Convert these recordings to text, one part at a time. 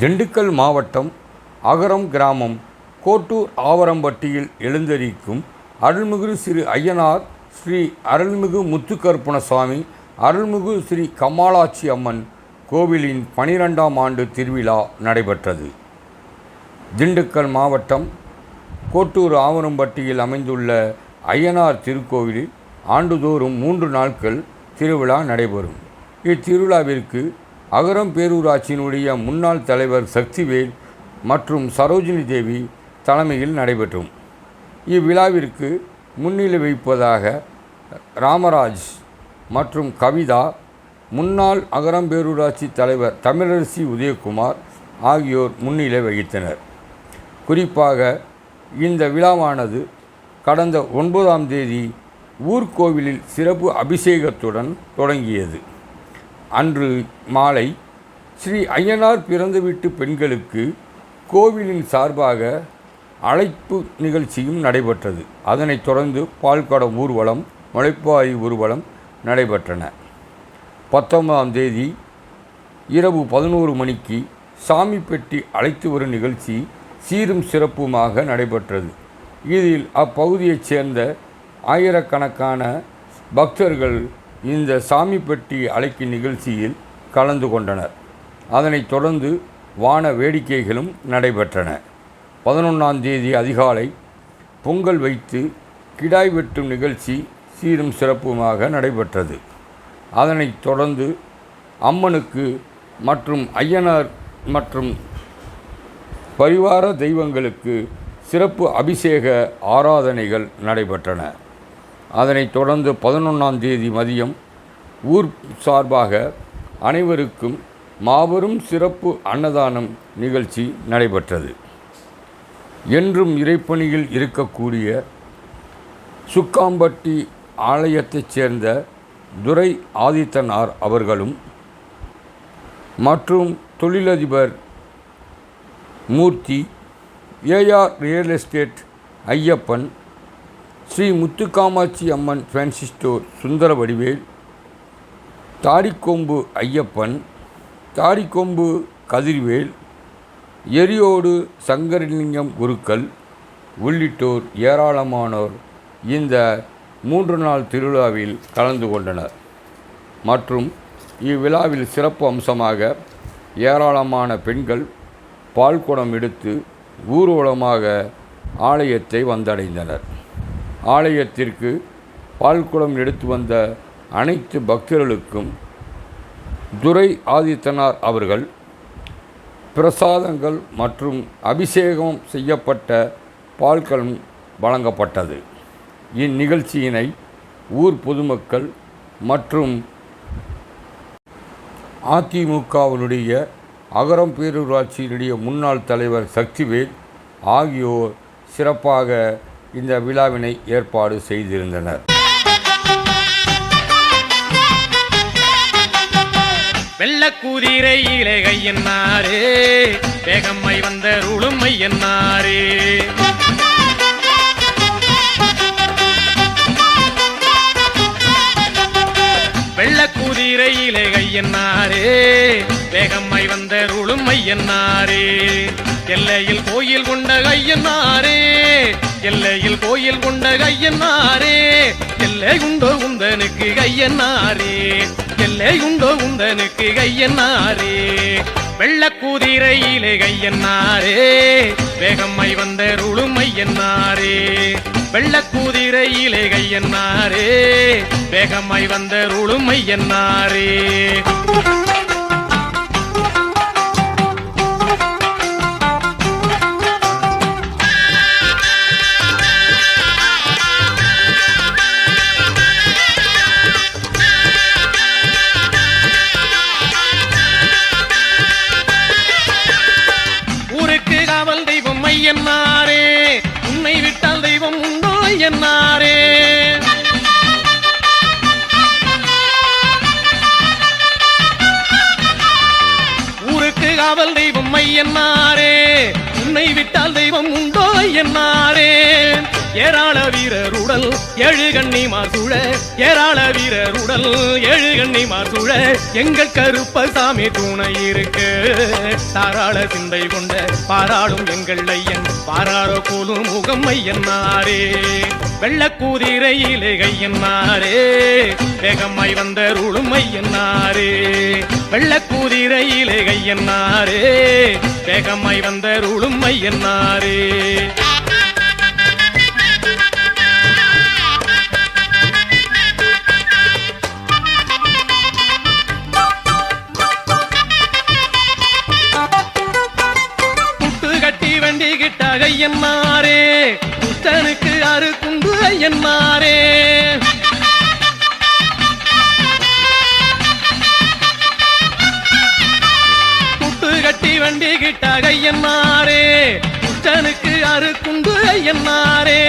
திண்டுக்கல் மாவட்டம் அகரம் கிராமம் கோட்டூர் ஆவரம்பட்டியில் எழுந்தரிக்கும் அருள்மிகு ஸ்ரீ ஐயனார் ஸ்ரீ அருள்மிகு முத்துக்கருப்பண சுவாமி அருள்மிகு ஸ்ரீ கமாலாட்சி அம்மன் கோவிலின் பனிரெண்டாம் ஆண்டு திருவிழா நடைபெற்றது. திண்டுக்கல் மாவட்டம் கோட்டூர் ஆவரம்பட்டியில் அமைந்துள்ள ஐயனார் திருக்கோவிலில் ஆண்டுதோறும் மூன்று நாட்கள் திருவிழா நடைபெறும். இத்திருவிழாவிற்கு அகரம் பேரூராட்சியினுடைய முன்னாள் தலைவர் சக்திவேல் மற்றும் சரோஜினி தேவி தலைமையில் நடைபெற்றும். இவ்விழாவிற்கு முன்னிலை வைப்பதாக ராமராஜ் மற்றும் கவிதா முன்னாள் அகரம் பேரூராட்சி தலைவர் தமிழரசி உதயகுமார் ஆகியோர் முன்னிலை வகித்தனர். குறிப்பாக இந்த விழாவானது கடந்த ஒன்பதாம் தேதி ஊர்கோவிலில் சிறப்பு அபிஷேகத்துடன் தொடங்கியது. அன்று மாலை ஸ்ரீ ஐயனார் பிறந்த வீட்டு பெண்களுக்கு கோவிலின் சார்பாக அழைப்பு நிகழ்ச்சியும் நடைபெற்றது. அதனைத் தொடர்ந்து பால்கடம் ஊர்வலம் முளைப்பாரி ஊர்வலம் நடைபெற்றன. பத்தொன்பதாம் தேதி இரவு பதினோரு மணிக்கு சாமி பெட்டி அழைத்து வரும் நிகழ்ச்சி சீரும் சிறப்புமாக நடைபெற்றது. இதில் அப்பகுதியைச் சேர்ந்த ஆயிரக்கணக்கான பக்தர்கள் இந்த சாமி பெட்டி அழைக்கும் நிகழ்ச்சியில் கலந்து கொண்டனர். அதனைத் தொடர்ந்து வான வேடிக்கைகளும் நடைபெற்றன. பதினொன்றாம் தேதி அதிகாலை பொங்கல் வைத்து கிடாய் வெட்டும் நிகழ்ச்சி சீரும் சிறப்புமாக நடைபெற்றது. அதனைத் தொடர்ந்து அம்மனுக்கு மற்றும் ஐயனார் மற்றும் பரிவார தெய்வங்களுக்கு சிறப்பு அபிஷேக ஆராதனைகள் நடைபெற்றன. அதனைத் தொடர்ந்து பதினொன்றாம் தேதி மதியம் ஊர் சார்பாக அனைவருக்கும் மாபெரும் சிறப்பு அன்னதானம் நிகழ்ச்சி நடைபெற்றது. என்றும் இறைப்பணியில் இருக்கக்கூடிய சுக்காம்பட்டி ஆலயத்தைச் சேர்ந்த துரை ஆதித்தனார் அவர்களும் மற்றும் தொழிலதிபர் Murthy AR real estate Ayyappan Sri Muthukamatchi Amman fancy store Sundara Vadivel Thadikombu Ayyappan Thadikombu Kathirvel Eriyodu Sankaralingam குருக்கள் உள்ளிட்டோர் ஏராளமானோர் இந்த மூன்று நாள் திருவிழாவில் கலந்து கொண்டனர். மற்றும் இவ்விழாவில் சிறப்பு அம்சமாக ஏராளமான பெண்கள் பால்குடம் எடுத்து ஊர்வலமாக ஆலயத்தை வந்தடைந்தனர். ஆலயத்திற்கு பால்குடம் எடுத்து வந்த அனைத்து பக்தர்களுக்கும் துரை ஆதித்தனார் அவர்கள் பிரசாதங்கள் மற்றும் அபிஷேகம் செய்யப்பட்ட பால்களும் வழங்கப்பட்டது. இந்நிகழ்ச்சியினை ஊர் பொதுமக்கள் மற்றும் அதிமுகவினுடைய அகரம் பேரூராட்சியினுடைய முன்னாள் தலைவர் சக்திவேல் ஆகியோர் சிறப்பாக இந்த விழாவினை ஏற்பாடு செய்திருந்தனர். வெள்ளக்கூதிரையிலே கையன்னாரே வேகம்மை வந்த ருளுமை என்னாரே? வெள்ளக்கூதிரையிலே கையன்னாரே வேகம்மை வந்த ருளுமை எல்லையில் கோயில் கொண்ட கையன்னாரே. எல்லையில் கோயில் கொண்ட கையன்னாரே. எல்லை உண்டோ உந்தனுக்கு கையன்னாரே. எல்லை உண்டோ உந்தனுக்கு கையன்னாரே. வெள்ளக்கூதிரையிலே கையன்னாரே. வேகம்மை வந்த ருளுமை என்னாரே. வெள்ளக்கூதிரையிலே கையன்னாரே. வேகம்மை வந்த ருளுமை என்னாரே? உன்னை விட்டால் தெய்வம் உண்டோ என்னாரே? ஊருக்கு காவல் தெய்வம் ஐயன்னாரே உன்னை விட்டால் தெய்வம் உண்டோ என்னாரே? ஏராள வீரருடல் ஏழு கண்ணி மாசூழ ஏராள வீரருடல் ஏழு கண்ணி மாசூழ எங்கள் கருப்பசாமி துணை இருக்கு. தாராள சிந்தை கொண்ட பாராளும் எங்கள் ஐயன். பாராள போலும் முகம் ஐயன்னாரே வெள்ளக்கூதிரையிலே கையன்னாரே வேகமாய் வந்த ருளும் ஐயன்னாரே வெள்ளக்கூதிரையிலே கையன்னாரே வேகமாய் வந்த ருளும் கிட்ட புத்தனுக்கு அரு குண்டு ஐயன்னாரே புட்டு கட்டி வண்டி கிட்ட ஐயன்னாரே புத்தனுக்கு அரு குண்டு ஐயன்னாரே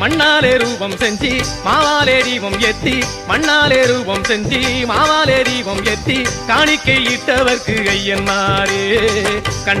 மண்ணாலே ரூபம் செஞ்சு மாவாலே தீபம் எத்தி மண்ணாலே ரூபம் செஞ்சு மாவாலே தீபம் எத்தி காணிக்கை இட்டவர்க்கு ஐயன்மாரே கண்